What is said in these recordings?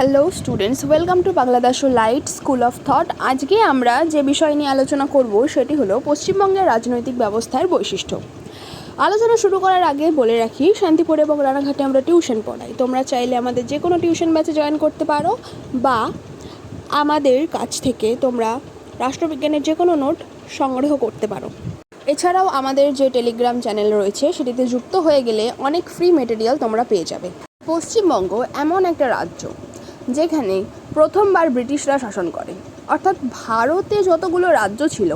Hello students welcome to Bangladesh light school of thought আজকে আমরা যে বিষয় নিয়ে আলোচনা করব, সেটি হলো পশ্চিমবঙ্গের রাজনৈতিক ব্যবস্থার বৈশিষ্ট্য। আলোচনা শুরু করার আগে বলে রাখি, শান্তিপুর এবং রানাঘাটে আমরা টিউশন পড়াই। তোমরা চাইলে আমাদের যে কোনো টিউশন ব্যাচে জয়েন করতে পারো বা আমাদের কাছ থেকে তোমরা রাষ্ট্রবিজ্ঞানের যে কোনো নোট সংগ্রহ করতে পারো। এছাড়াও আমাদের যে টেলিগ্রাম চ্যানেল রয়েছে, সেটিতে যুক্ত হয়ে গেলে অনেক ফ্রি মেটেরিয়াল তোমরা পেয়ে যাবে। পশ্চিমবঙ্গ এমন একটা রাজ্য যেখানে প্রথমবার ব্রিটিশরা শাসন করে। অর্থাৎ ভারতে যতগুলো রাজ্য ছিল,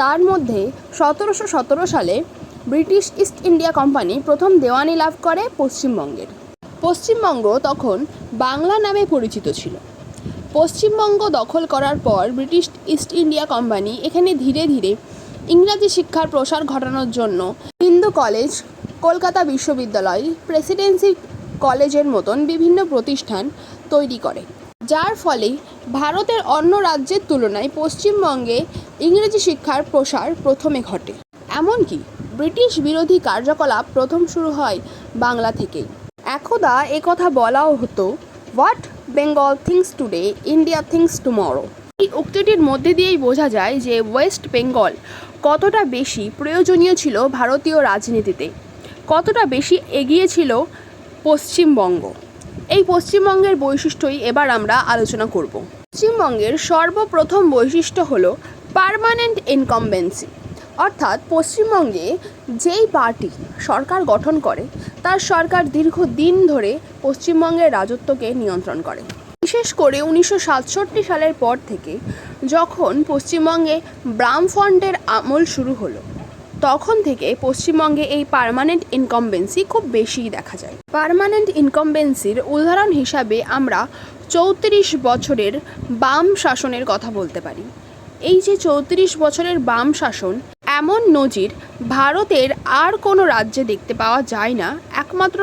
তার মধ্যে সতেরোশো সতেরো সালে ব্রিটিশ ইস্ট ইন্ডিয়া কোম্পানি প্রথম দেওয়ানি লাভ করে পশ্চিমবঙ্গের। পশ্চিমবঙ্গ তখন বাংলা নামে পরিচিত ছিল। পশ্চিমবঙ্গ দখল করার পর ব্রিটিশ ইস্ট ইন্ডিয়া কোম্পানি এখানে ধীরে ধীরে ইংরাজি শিক্ষার প্রসার ঘটানোর জন্য হিন্দু কলেজ, কলকাতা বিশ্ববিদ্যালয়, প্রেসিডেন্সি কলেজের মতন বিভিন্ন প্রতিষ্ঠান তৈরি করে। যার ফলে ভারতের অন্য রাজ্যের তুলনায় পশ্চিমবঙ্গে ইংরেজি শিক্ষার প্রসার প্রথমে ঘটে। এমনকি ব্রিটিশ বিরোধী কার্যকলাপ প্রথম শুরু হয় বাংলা থেকেই। একদা একথা বলাও হতো, what Bengal thinks today, India thinks tomorrow? এই উক্তিটির মধ্যে দিয়েই বোঝা যায় যে ওয়েস্ট বেঙ্গল কতটা বেশি প্রয়োজনীয় ছিল ভারতীয় রাজনীতিতে, কতটা বেশি এগিয়ে ছিল পশ্চিমবঙ্গ। এই পশ্চিমবঙ্গের বৈশিষ্ট্যই এবার আমরা আলোচনা করব। পশ্চিমবঙ্গের সর্বপ্রথম বৈশিষ্ট্য হল পার্মানেন্ট ইনকমবেন্সি অর্থাৎ পশ্চিমবঙ্গে যেই পার্টি সরকার গঠন করে, তার সরকার দীর্ঘদিন ধরে পশ্চিমবঙ্গের রাজত্বকে নিয়ন্ত্রণ করে। বিশেষ করে উনিশশো সাতষট্টি সালের পর থেকে যখন পশ্চিমবঙ্গে ব্রামফ্রন্টের আমল শুরু হলো তখন থেকে পশ্চিমবঙ্গে এই পার্মানেন্ট ইনকমবেন্সি খুব বেশিই দেখা যায়। পার্মানেন্ট ইনকমবেন্সির উদাহরণ হিসাবে আমরা চৌত্রিশ বছরের বাম শাসনের কথা বলতে পারি। এই যে চৌত্রিশ বছরের বাম শাসন, এমন নজির ভারতের আর কোনো রাজ্যে দেখতে পাওয়া যায় না, একমাত্র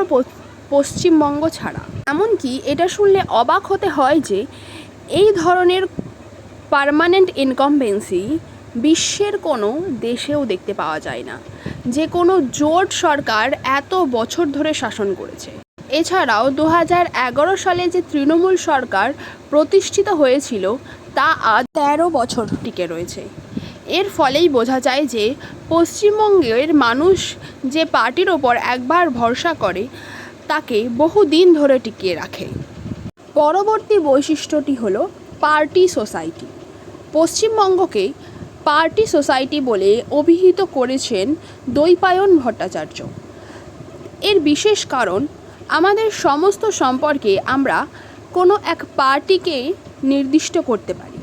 পশ্চিমবঙ্গ ছাড়া। এমনকি এটা শুনলে অবাক হতে হয় যে এই ধরনের পার্মানেন্ট ইনকমবেন্সি বিশ্বের কোনো দেশেও দেখতে পাওয়া যায় না। যে কোনো জোট সরকার এত বছর ধরে শাসন করেছে। এছাড়াও দু এগারো সালে যে তৃণমূল সরকার প্রতিষ্ঠিত হয়েছিল, তা আজ তেরো বছর টিকে রয়েছে। এর ফলেই বোঝা যায় যে পশ্চিমবঙ্গের মানুষ যে পার্টির ওপর একবার ভরসা করে, তাকে বহুদিন ধরে টিকিয়ে রাখে। পরবর্তী বৈশিষ্ট্যটি হলো পার্টি সোসাইটি। পশ্চিমবঙ্গকে পার্টি সোসাইটি বলে অভিহিত করেছেন দৈপায়ন ভট্টাচার্য। এর বিশেষ কারণ, আমাদের সমস্ত সম্পর্কে আমরা কোনো এক পার্টিকে নির্দিষ্ট করতে পারি।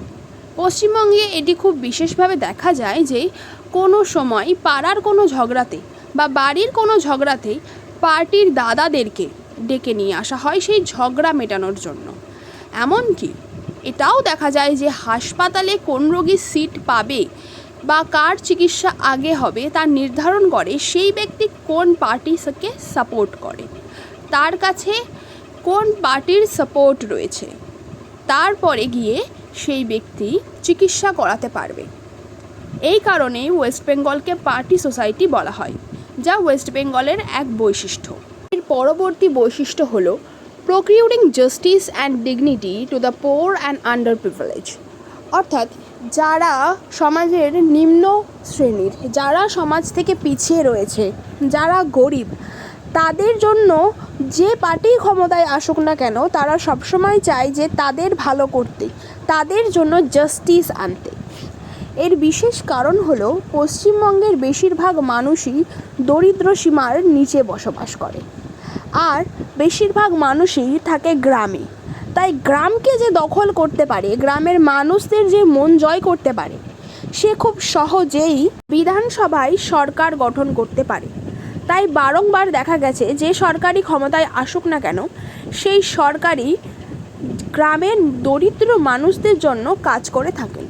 পশ্চিমবঙ্গে এটি খুব বিশেষভাবে দেখা যায় যে, কোনো সময় পাড়ার কোনো ঝগড়াতে বা বাড়ির কোনো ঝগড়াতে পার্টির দাদাদেরকে ডেকে নিয়ে আসা হয় সেই ঝগড়া মেটানোর জন্য। এমনকি এটাও দেখা যায় যে হাসপাতালে কোন রোগী সিট পাবে বা কার চিকিৎসা আগে হবে তা নির্ধারণ করে সেই ব্যক্তি কোন পার্টিকে সাপোর্ট করে। তার কাছে কোন পার্টির সাপোর্ট রয়েছে, তারপরে গিয়ে সেই ব্যক্তি চিকিৎসা করাতে পারবে। এই কারণেই ওয়েস্ট বেঙ্গলকে পার্টি সোসাইটি বলা হয়, যা ওয়েস্ট বেঙ্গলের এক বৈশিষ্ট্য। এর পরবর্তী বৈশিষ্ট্য হলো procuring justice and dignity to the poor and under privilege অর্থাৎ যারা সমাজের নিম্ন শ্রেণির, যারা সমাজ থেকে পিছিয়ে রয়েছে, যারা গরিব, তাদের জন্য যে পার্টি ক্ষমতায় আসুক না কেন, তারা সবসময় চায় যে তাদের ভালো করতে, তাদের জন্য জাস্টিস আনতে। এর বিশেষ কারণ হলো, পশ্চিমবঙ্গের বেশিরভাগ মানুষই দরিদ্র সীমার নিচে বসবাস করে। আর বেশিরভাগ মানুষই থাকে গ্রামে। তাই গ্রামকে যে দখল করতে পারে, গ্রামের মানুষদের যে মন জয় করতে পারে, সে খুব সহজেই বিধানসভায় সরকার গঠন করতে পারে। তাই বারংবার দেখা গেছে, যে সরকারি ক্ষমতায় আসুক না কেন, সেই সরকারই গ্রামের দরিদ্র মানুষদের জন্য কাজ করে থাকেন।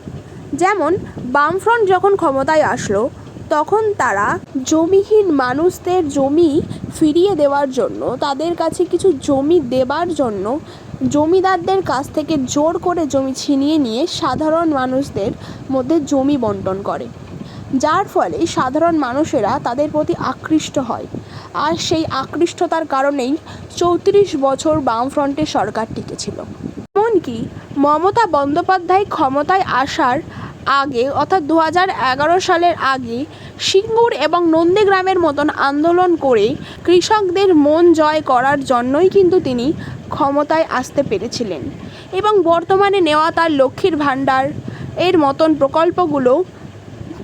যেমন বামফ্রন্ট যখন ক্ষমতায় আসলো, তখন তারা জমিহীন মানুষদের জমি ফিরিয়ে দেওয়ার জন্য, তাদের কাছে কিছু জমি দেবার জন্য জমিদারদের কাছ থেকে জোর করে জমি ছিনিয়ে নিয়ে সাধারণ মানুষদের মধ্যে জমি বন্টন করে। যার ফলে সাধারণ মানুষেরা তাদের প্রতি আকৃষ্ট হয়। আর সেই আকৃষ্টতার কারণেই চৌত্রিশ বছর বামফ্রন্টের সরকার টিকেছিল এমনকি মমতা বন্দ্যোপাধ্যায় ক্ষমতায় আসার আগে, অর্থাৎ দু হাজার এগারো সালের আগে, সিঙ্গুর এবং নন্দীগ্রামের মতন আন্দোলন করে কৃষকদের মন জয় করার জন্যই কিন্তু তিনি ক্ষমতায় আসতে পেরেছিলেন। এবং বর্তমানে নেওয়া তার লক্ষ্মীর ভাণ্ডার এর মতন প্রকল্পগুলো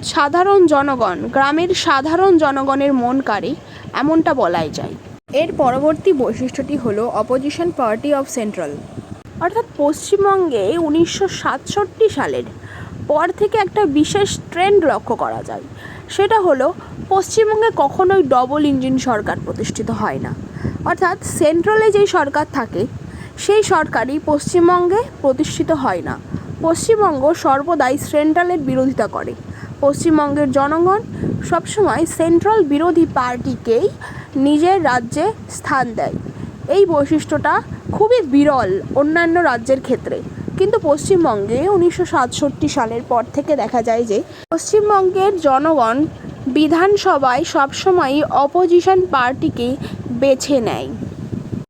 সাধারণ জনগণ, গ্রামের সাধারণ জনগণের মন কাড়ে, এমনটা বলাই যায়। এর পরবর্তী বৈশিষ্ট্যটি হলো অপোজিশন পার্টি অফ সেন্ট্রাল অর্থাৎ পশ্চিমবঙ্গে উনিশশো সাতষট্টি সালের পর থেকে একটা বিশেষ ট্রেন্ড লক্ষ্য করা যায়। সেটা হলো, পশ্চিমবঙ্গে কখনোই ডবল ইঞ্জিন সরকার প্রতিষ্ঠিত হয় না। অর্থাৎ সেন্ট্রালে যেই সরকার থাকে, সেই সরকারই পশ্চিমবঙ্গে প্রতিষ্ঠিত হয় না। পশ্চিমবঙ্গ সর্বদাই সেন্ট্রালের বিরোধিতা করে। পশ্চিমবঙ্গের জনগণ সবসময় সেন্ট্রাল বিরোধী পার্টিকেই নিজের রাজ্যে স্থান দেয়। এই বৈশিষ্ট্যটা খুবই বিরল অন্যান্য রাজ্যের ক্ষেত্রে। কিন্তু পশ্চিমবঙ্গে উনিশশো সাতষট্টি সালের পর থেকে দেখা যায় যে পশ্চিমবঙ্গের জনগণ বিধানসভায় সবসময়ই অপোজিশন পার্টিকে বেছে নেয়,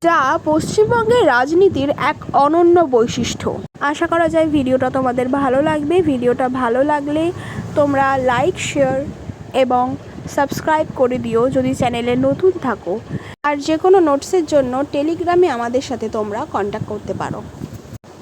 যা পশ্চিমবঙ্গের রাজনীতির এক অনন্য বৈশিষ্ট্য। আশা করা যায় ভিডিওটা তোমাদের ভালো লাগবে। ভিডিওটা ভালো লাগলে তোমরা লাইক শেয়ার এবং সাবস্ক্রাইব করে দিও যদি চ্যানেলে নতুন থাকো। আর যে কোনো নোটসের জন্য টেলিগ্রামে আমাদের সাথে তোমরা কন্ট্যাক্ট করতে পারো।